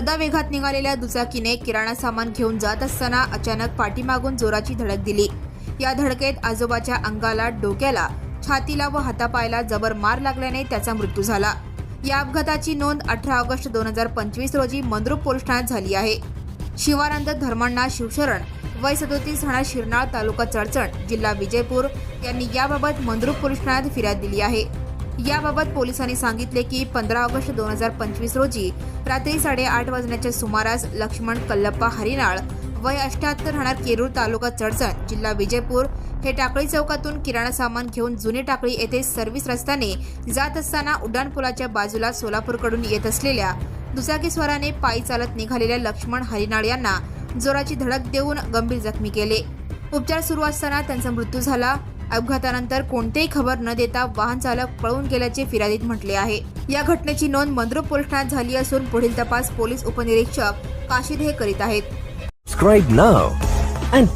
वेगात निघालेल्या दुचाकीने किराणा सामान घेऊन जात असताना अचानक पाठीमागून जोराची धडक दिली. या धडकेत आजोबाच्या अंगाला डोक्याला छातीला व हातापायला जबर मार लागल्याने त्याचा मृत्यू झाला. या अपघाताची नोंद अठरा ऑगस्ट दोन हजार पंचवीस रोजी मंद्रुप पोलीस ठाण्यात झाली आहे. शिवानंद धर्मण्णा शिवशरण वय सदोतीस राहणार शिरनाळ तालुका चडचण जिल्हा विजयपूर यांनी याबाबत मंद्रुप पोलीस ठाण्यात फिर्याद दिली आहे. याबाबत पोलिसांनी सांगितले की पंधरा ऑगस्ट दोन हजार पंचवीस रोजी रात्री साडेआठ वाजण्याच्या सुमारास लक्ष्मण कल्लप्पा हरिनाळ वय अष्ट्याहत्तर राहणार केरूर तालुका चडचण जिल्हा विजयपूर हे टाकळी चौकातून किराणा सामान घेऊन जुनी टाकळी येथे सर्व्हिस रस्त्याने जात असताना उड्डाणपुलाच्या बाजूला सोलापूरकडून येत असलेल्या दुचाकीस्वाराने पायी चालत निघालेल्या लक्ष्मण हरिनाळ यांना जोराची धडक देऊन गंभीर जखमी केले. उपचार सुरू असताना त्यांचा मृत्यू झाला. अपघातानंतर कोणतीही खबर न देता वाहन चालक पळून गेल्याचे फिर्यादीत म्हटले आहे. या घटनेची नोंद मंद्रुप पोलीस ठाण्यात झाली असून पुढील तपास पोलीस उपनिरीक्षक काशीद हे करीत आहेत. Subscribe now and